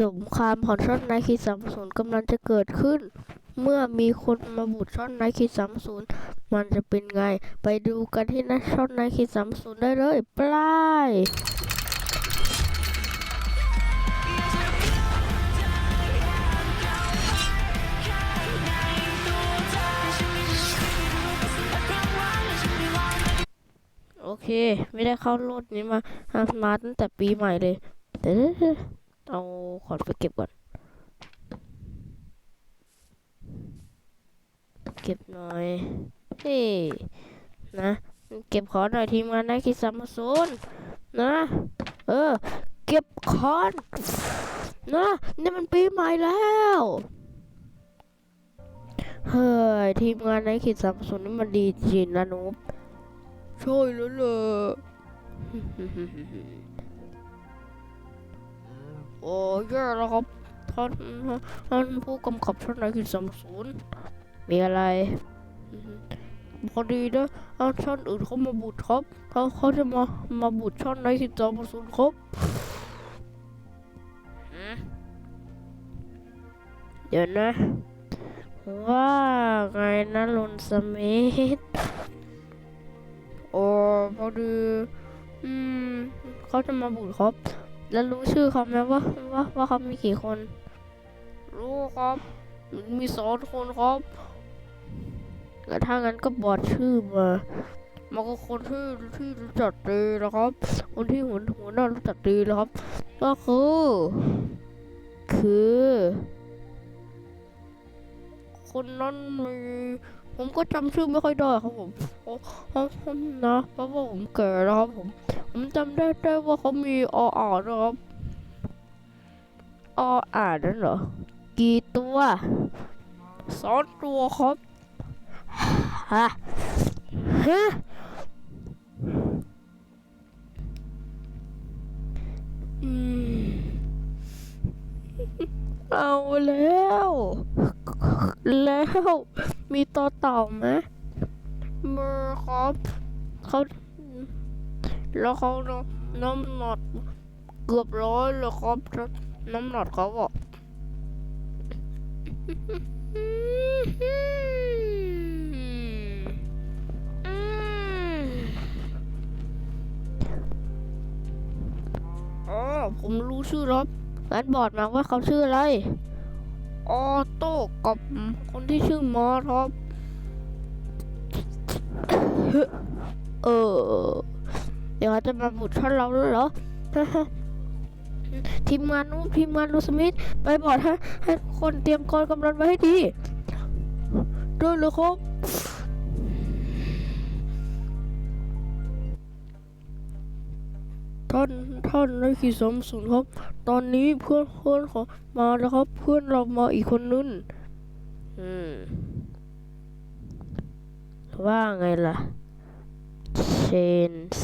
สงครามของช่อนไนคีสามศูนย์กำลังจะเกิดขึ้น เมื่อมีคนมาบุดช่อนไนคีสามศูนย์มันจะเป็นไง ไปดูกันที่นัช่อนไนคีสามศูนย์ได้เลยปลายโอเค ไม่ได้เข้าโลดนี้มาอะมาตั้งแต่ปีใหม่เลยเดี๋ยวๆ เอาขอนไปเก็บก่อน เก็บหน่อยเฮ้นะเก็บขอนหน่อยทีมงานได้คิดซัมซุนนะเออ เก็บขอนนะนี่มันปีใหม่แล้วเฮ้ยทีมงานในคิดซัมซุนนี่มันดีจริงนะนุ๊บช่วยแล้วล่ะ โอ้ยแย่แล้วครับท่านท่านผู้กำกับท่านนายคือสามศูนย์มีอะไรพอดีนะเอาช่อนอื่นเขามาบุดครับเขาเขาจะมามาบุดช่อนนายคือสามศูนย์ครับเดี๋ยวนะ ว่าไงนะลุนสมิธโอ้พอดีอืมเขาจะมาบุญครับ แล้วรู้ชื่อเขาไหมว่าว่าว่าเขามีกี่คน รู้ครับ มีสองคนครับแล้วถ้างั้นก็บอกชื่อมามันก็คนที่ที่รู้จักดีนะครับ คนที่หัวหัวหน้ารู้จักดีนะครับ ก็คือ คือ คนนั้นมี ผมก็จำชื่อไม่ค่อยได้ครับผมโอ้ผมนะเพราะว่าผมแก่แล้วครับผม ผมจำได้ได้ว่าเขามีออ่านนะครับออ่านนั่นเหรอ กี่ตัวสองตัวครับฮะฮะเอาแล้ว แล้ว มีตัวเต่าไหมมือครับเขาแล้วเขาน้ำน้ำหนักเกือบร้อยเลยครับน้ำหนักเขาบอกอ๋อผมรู้ชื่อแล้วงั้นบอกมาว่าเขาชื่ออะไร ออโต้กับคนที่ชื่อมอสครับเออ เดี๋ยวเขาจะมาบุดท่านเราแล้วเหรอทีมงานนู้นทีมงานลูสมิธไปบอกให้ให้คนเตรียมกองกำลังไว้ให้ดีด้วยเลยครับ ท่านท่านนายขีสมสุนครับ ตอนนี้เพื่อนเพื่อนของมาแล้วครับ เพื่อนเรามาอีกคนนึงอืมว่าไงล่ะ change